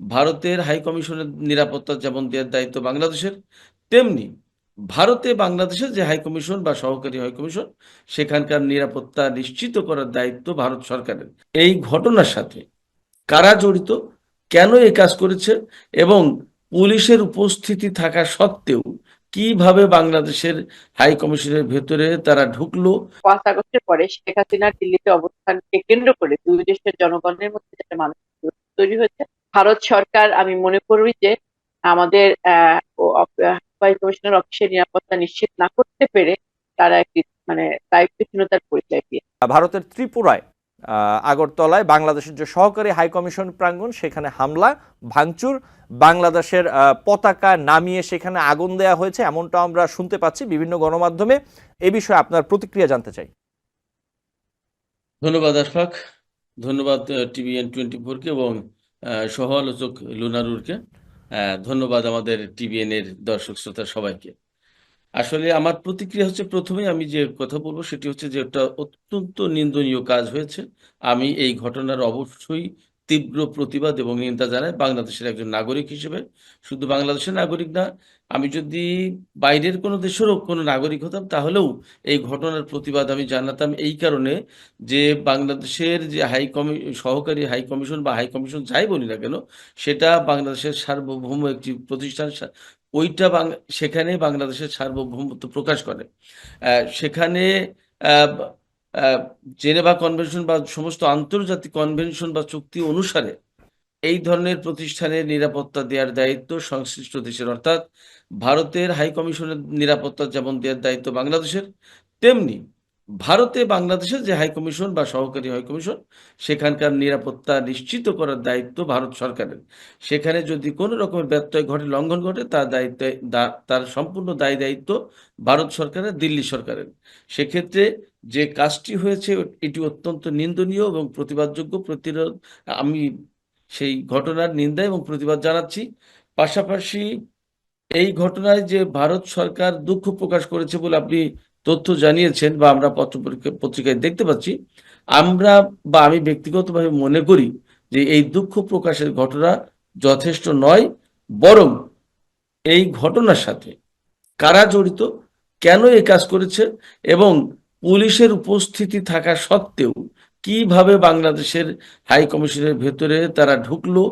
ভারতের হাই কমিশনের নিরাপত্তা যেমন দেওয়ার দায়িত্ব বাংলাদেশের, তেমনি ভারতে বাংলাদেশের যে হাই কমিশন বা সহকারী হাই কমিশন, সেখানকার নিরাপত্তা নিশ্চিত করার দায়িত্ব ভারত সরকারের। এই ঘটনার সাথে কারা জড়িত, কেন এই কাজ করেছে এবং পুলিশের উপস্থিতি থাকা সত্ত্বেও কীভাবে বাংলাদেশের হাই কমিশনের ভেতরে তারা ঢুকলো? পাঁচ আগস্টের পরে শেখ হাসিনার দিল্লিতে অবস্থানকে কেন্দ্র করে দুই দেশের জনগণের মধ্যে তৈরি হয়েছে ভারত সরকার আমি মনে করি যে আমাদের কমিশনের অফিসের নিরাপত্তা নিশ্চিত না করতে পেরে তারা একটি মানে দায়িত্বহীনতার পরিচয় দিয়ে। ভারতের ত্রিপুরায় আহ, আগরতলায় বাংলাদেশের যে সহকারী হাই কমিশন প্রাঙ্গণ সেখানে হামলা ভাঙচুর বাংলাদেশের আহ, পতাকা নামিয়ে সেখানে আগুন দেয়া হয়েছে এমনটা আমরা শুনতে পাচ্ছি বিভিন্ন গণমাধ্যমে। এ বিষয়ে আপনার প্রতিক্রিয়া জানতে চাই। ধন্যবাদ আশফাক। ধন্যবাদ টিভিএন টোয়েন্টি ফোরকে এবং সহ আলোচক লুনারুরকে ধন্যবাদ আমাদের টিভিএন এর দর্শক শ্রোতা সবাইকে। আসলে আমার প্রতিক্রিয়া হচ্ছে প্রথমেই আমি যে কথা বলব সেটি হচ্ছে যে একটা অত্যন্ত নিন্দনীয় কাজ হয়েছে। আমি এই ঘটনার অবশ্যই তীব্র প্রতিবাদ এবং নিন্দা জানায় বাংলাদেশের একজন নাগরিক হিসেবে। শুধু বাংলাদেশের নাগরিক না, আমি যদি বাইরের কোনো দেশেরও কোনো নাগরিক হতাম, তাহলেও এই ঘটনার প্রতিবাদ আমি জানাতাম এই কারণে যে বাংলাদেশের যে হাই কমি, সহকারী হাই কমিশন বা হাই কমিশন যাই বলি না কেন, সেটা বাংলাদেশের সার্বভৌম একটি প্রতিষ্ঠান ওইটা সেখানে বাংলাদেশের সার্বভৌমত্ব প্রকাশ করে। সেখানে জেনেভা কনভেনশন বা সমস্ত আন্তর্জাতিক কনভেনশন বা চুক্তি অনুসারে এই ধরনের প্রতিষ্ঠানের নিরাপত্তা দেওয়ার দায়িত্ব সংশ্লিষ্ট দেশের। অর্থাৎ ভারতের হাই কমিশনের নিরাপত্তা যেমন দেওয়ার দায়িত্ব বাংলাদেশের, তেমনি ভারতে বাংলাদেশের যে হাই কমিশন বা সহকারী হাই কমিশন, সেখানকার নিরাপত্তা নিশ্চিত করার দায়িত্ব ভারত সরকারের। সেখানে যদি কোনো রকমের ব্যত্যয় ঘটে, লঙ্ঘন ঘটে, তার দায়িত্ব তার সম্পূর্ণ দায় দায়িত্ব ভারত সরকারের, দিল্লি সরকারের। সেক্ষেত্রে যে কাজটি হয়েছে, এটি অত্যন্ত নিন্দনীয় এবং প্রতিবাদযোগ্য প্রতিরোধ, আমি সেই ঘটনার নিন্দা এবং প্রতিবাদ জানাচ্ছি। পাশাপাশি এই ঘটনায় যে ভারত সরকার দুঃখ প্রকাশ করেছে বলে আপনি তথ্য জানিয়েছেন বা আমরা পত্র পত্রিকায় দেখতে পাচ্ছি। আমরা বা আমি ব্যক্তিগতভাবে মনে করি যে এই দুঃখ প্রকাশের ঘটনা যথেষ্ট নয়, বরং এই ঘটনার সাথে কারা জড়িত, কেন এই কাজ করেছে এবং পুলিশের উপস্থিতি থাকা সত্ত্বেও কীভাবে বাংলাদেশের হাই কমিশনের ভেতরে তারা ঢুকলো,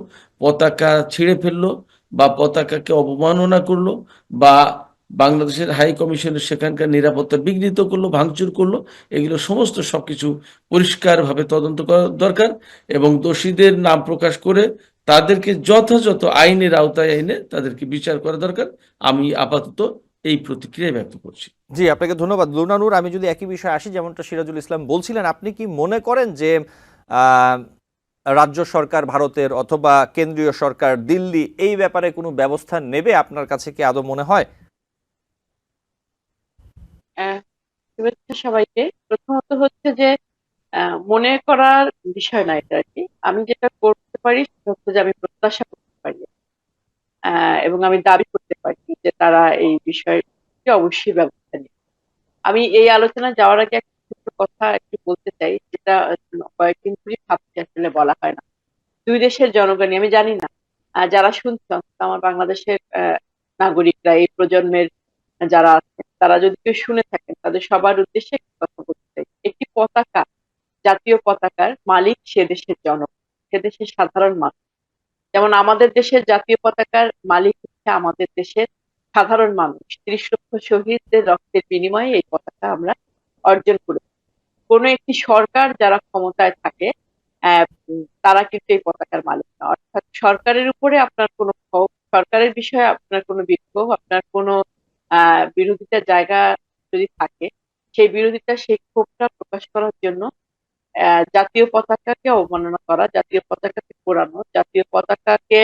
পতাকা ছিঁড়ে ফেলল বা পতাকাকে অবমাননা করল বা বাংলাদেশের হাই কমিশনের সেখানকার নিরাপত্তা বিঘ্নিত করল, ভাঙচুর করল। এগুলো সমস্ত সবকিছু পরিষ্কারভাবে তদন্ত করা দরকার এবং দোষীদের নাম প্রকাশ করে তাদেরকে যথাযথ আইনের আওতায় এনে তাদেরকে বিচার করা দরকার। আমি আপাতত এই প্রতিক্রিয়া ব্যক্ত করছি। জি, আপনাকে ধন্যবাদ। লুনানুর আমি যদি একই বিষয়ে আসি, যেমনটা সিরাজুল ইসলাম বলছিলেন, আপনি কি মনে করেন যে রাজ্য সরকার ভারতের অথবা কেন্দ্রীয় সরকার দিল্লি এই ব্যাপারে কোনো ব্যবস্থা নেবে? আপনার কাছে কি আদৌ মনে হয়? শুভেচ্ছা সবাইকে। প্রথমত হচ্ছে যে মনে করার বিষয় না এটা আর কি। আমি যেটা করতে পারি সেটা হচ্ছে যে আমি প্রত্যাশা করতে পারি। এবং আমি দাবি করতে পারি যে তারা এই বিষয়টি অবশ্যই ব্যবস্থা নেবে। আমি এই আলোচনা যাওয়ার আগে একটা ছোট্ট কথা একটু বলতে চাই, যেটা কয়েকদিন ধরে ভাবছি আসলে বলা হয় না। দুই দেশের জনগণই, আমি জানি না। যারা শুনছে অন্তত আমার বাংলাদেশের নাগরিকরা, এই প্রজন্মের যারা আছে তারা যদি কেউ শুনে থাকেন, তাদের সবার উদ্দেশ্যে কথা বলতে চাই। একটি পতাকা, জাতীয় পতাকার মালিক সে দেশের জনগণ সে দেশের সাধারণ মানুষ। যেমন আমাদের দেশের জাতীয় পতাকার মালিক হচ্ছে আমাদের দেশের সাধারণ মানুষ। ত্রিশ লক্ষ শহীদদের রক্তের বিনিময়ে এই পতাকা আমরা অর্জন করেছি। কোন একটি সরকার যারা ক্ষমতায় থাকে তারা কিন্তু এই পতাকার মালিক না। অর্থাৎ সরকারের উপরে আপনার কোনো সরকারের বিষয়ে আপনার কোনো বিক্ষোভ, আপনার কোনো বিরোধিতার জায়গা যদি থাকে, সেই বিরোধিতা সেই ক্ষোভটা প্রকাশ করার জন্য জাতীয় পতাকাকে অবমাননা করা, জাতীয় পতাকাকে পোড়ানো, জাতীয় পতাকাকে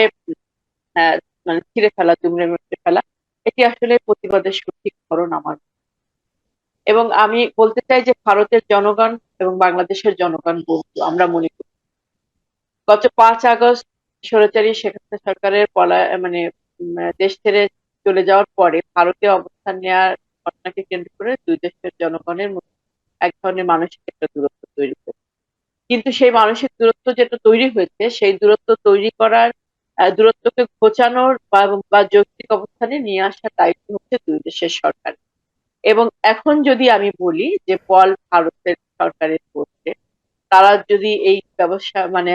মানে ছিঁড়ে ফেলা, দুমড়ে মুচড়ে ফেলা, এটি আসলে প্রতিবাদের সঠিক ধরন আমার এবং আমি বলতে চাই যে ভারতের জনগণ এবং বাংলাদেশের জনগণ বন্ধু, আমরা মনে করি। গত পাঁচ আগস্ট স্বৈরাচারী শেখ সরকারের পলা মানে দেশ ছেড়ে চলে যাওয়ার পরে ভারতে অবস্থান নেওয়ার ঘটনাকে কেন্দ্র করে দুই দেশের জনগণের মধ্যে এক ধরনের মানসিক একটা দূরত্ব তৈরি হয়েছে। কিন্তু সেই মানসিক দূরত্ব যেটা তৈরি হয়েছে, সেই দূরত্ব তৈরি করার দূরত্বকে ঘোচানোর বা যৌক্তিক অবস্থানে নিয়ে আসার দায়িত্ব হচ্ছে দুই দেশের সরকার। এবং এখন যদি আমি বলি যে বল ভারতের সরকারের করছে তারা যদি এই ব্যবসা মানে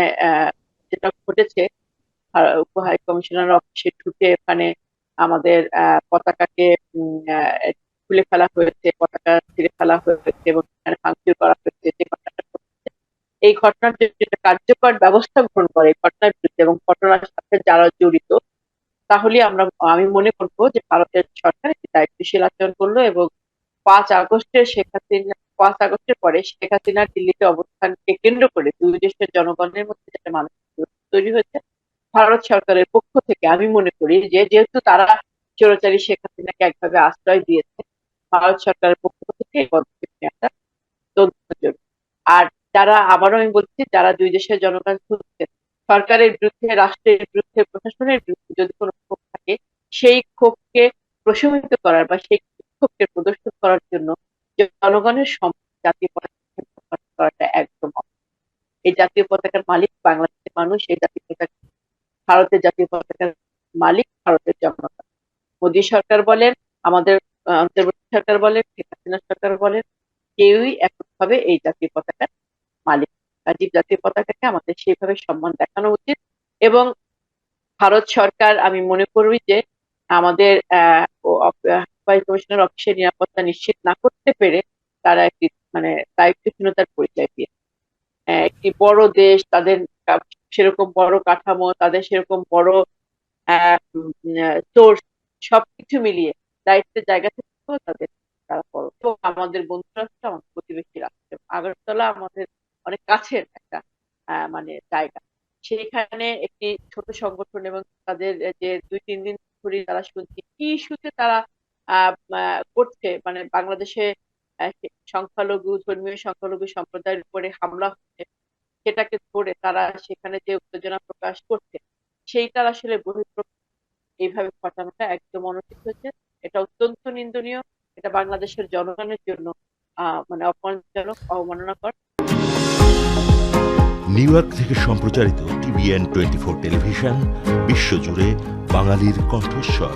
যেটা ঘটেছে হাই কমিশনার অফিসে ঢুকে ওখানে আমাদের পতাকাকে খুলে ফেলা হয়েছে, পতাকা ছিঁড়ে ফেলা হয়েছে এবং সেখানে ভাঙচুর করা হয়েছে, যে ঘটনাটা এই ঘটনার যেটা কার্যকর ব্যবস্থা গ্রহণ করে এই ঘটনার বিরুদ্ধে এবং ঘটনার সাথে যারা জড়িত, তাহলে আমরা, আমি মনে করব যে ভারতের সরকার দায়িত্বশীল আচরণ করল এবং পাঁচ আগস্টের শেখ হাসিনা, পাঁচ আগস্টের পরে শেখ হাসিনার দিল্লিতে অবস্থানকে কেন্দ্র করে দুই দেশের জনগণের মধ্যে যেটা মানসিক তৈরি হয়েছে ভারত সরকারের পক্ষ থেকে আমি মনে করি যে, যেহেতু তারা চোরাচারী শেখ হাসিনাকে একভাবে আশ্রয় দিয়েছে, ভারত সরকারের পক্ষ থেকে পদক্ষেপ নেওয়াটা আর যারা, আবারও আমি বলছি, যারা দুই দেশের জনগণ শুনছে সরকারের বিরুদ্ধে, রাষ্ট্রের বিরুদ্ধে, প্রশাসনের বিরুদ্ধে যদি কোনো ক্ষোভ থাকে, সেই ক্ষোভকে প্রশমিত করার বা সেই ক্ষোভকে প্রদর্শন করার জন্য জনগণের জাতীয় পতাকা করাটা একদম এই জাতীয় পতাকার মালিক বাংলাদেশের মানুষ, এই জাতীয় পতাকা ভারতের জাতীয় পতাকার মালিক ভারতের জনতা। মোদী সরকার বলেন, আমাদের সরকার বলেন, শেখ হাসিনা সরকার বলেন, কেউই এককভাবে এই জাতীয় পতাকার মালিক। রাজীব জাতীয় পতাকাকে আমাদের সেইভাবে সম্মান দেখানো উচিত এবং ভারত সরকার, আমি মনে করি যে আমাদের হাই কমিশনার অফিসের নিরাপত্তা নিশ্চিত না করতে পেরে তারা একটি মানে দায়িত্বহীনতার পরিচয় দিয়ে একটি বড় দেশ, তাদের সেরকম বড় কাঠামো, তাদের সেরকম বড় সোর্স সবকিছু মিলিয়ে দায়িত্বের জায়গা থেকেও তাদের তারা বড়। এবং আমাদের বন্ধু রাষ্ট্র আমাদের প্রতিবেশী রাষ্ট্র। আগরতলা আমাদের অনেক কাছের একটা মানে জায়গা। সেখানে একটি ছোট সংগঠন এবং তাদের যে দুই, তিন দিন ধরে তারা শুনছি কি ইস্যুতে তারা করছে। মানে বাংলাদেশে সংখ্যালঘু, ধর্মীয় সংখ্যালঘু সম্প্রদায়ের উপরে হামলা হচ্ছে। সেটাকে ধরে তারা সেখানে যে উত্তেজনা প্রকাশ করছে, সেইটার আসলে এইভাবে ঘটানোটা একদম অনুচিত হচ্ছে এটা অত্যন্ত নিন্দনীয়। এটা বাংলাদেশের জনগণের জন্য মানে অপমানজনক, অবমাননাকর। নিউ ইয়র্ক থেকে সম্প্রচারিত টিভিএন টোয়েন্টি ফোর টেলিভিশন, বিশ্বজুড়ে বাঙালির কণ্ঠস্বর।